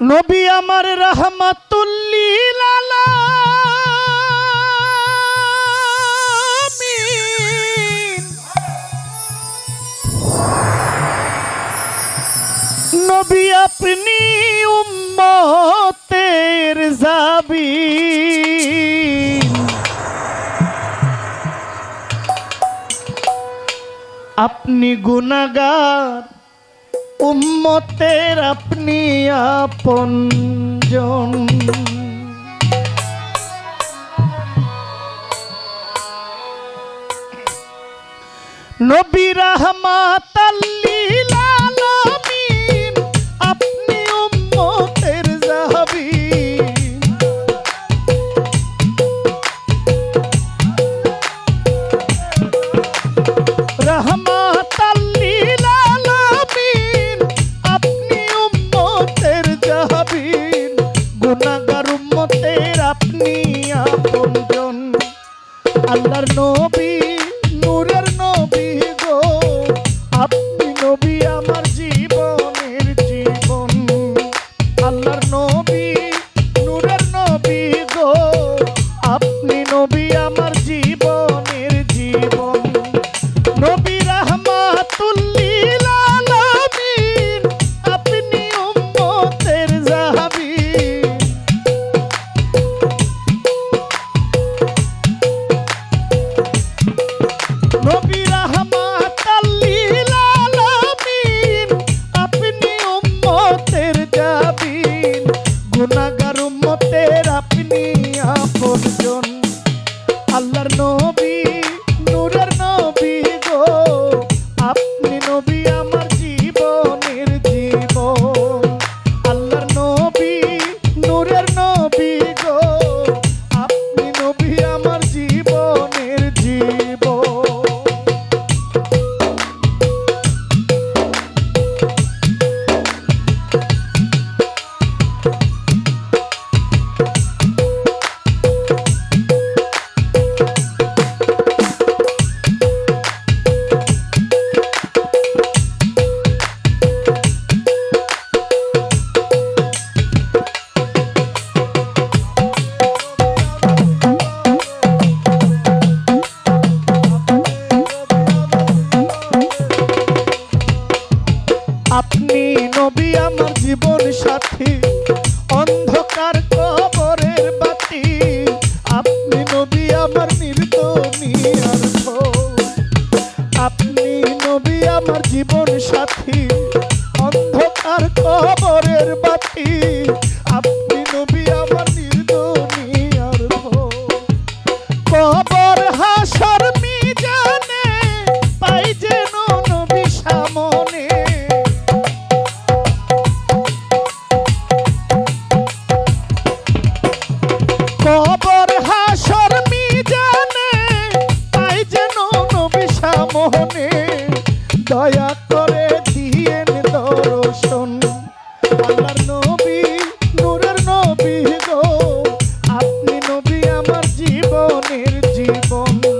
নবী আমার রহমাতুল্লিল নবী আপনি উম্মতের যাবি আপনি গুণাগার উম্মতের আপনি আপনজন নবী রহমাতাল জগতের আপনি আপন আল্লাহর নো নবী আমার জীবন সাথী, অন্ধকার কবরের বাতি। আপনি নবী আমার নির্দমিয়ার আপনি নবী আমার জীবন সাথী, অন্ধকার কবরের বাতি। Deep. for me.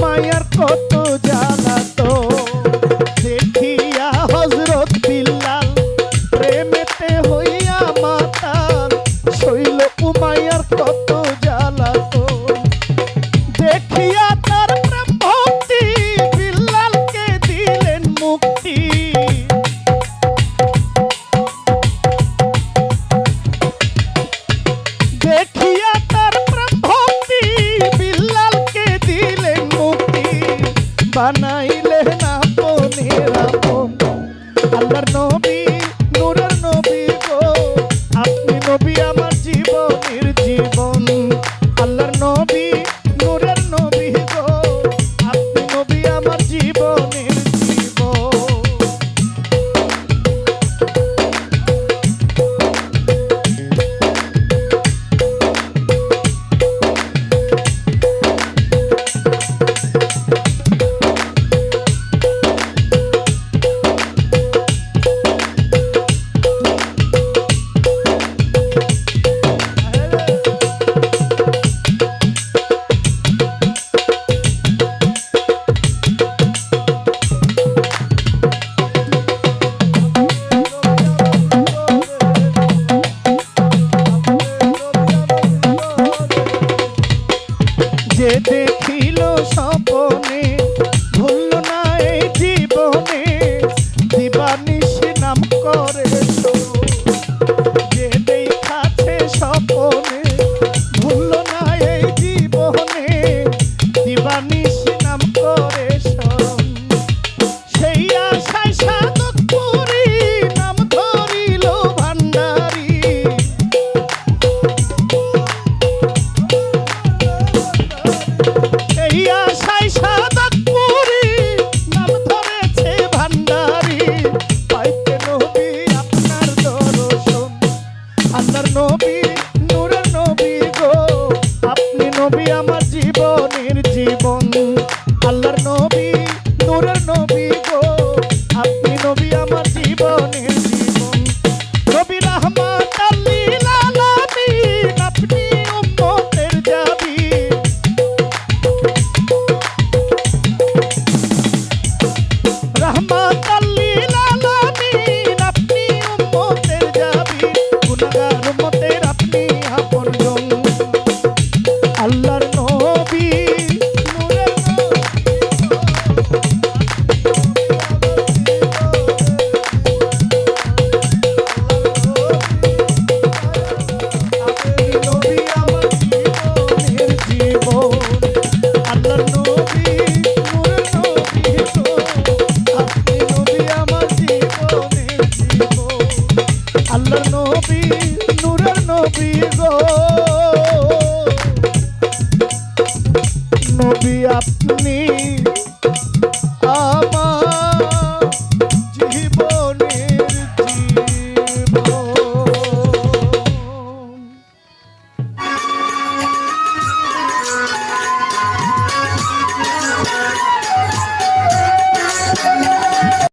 মায়ার কত জানাতো দেখিয়া হজরত বিল্লাল প্রেমেতে হইয়া মাতাল শৈল উমায়ার কত জানাতো দেখিয়া না পনেরো আপন আল্লাহর সে দেখিল স্বপনে, ভুলল না এই জীবনে। দিবানিশ নাম করে যে দেখাছে স্বপনে, ভুলল না এই জীবনে। দিবানিশ নাম করে শুনি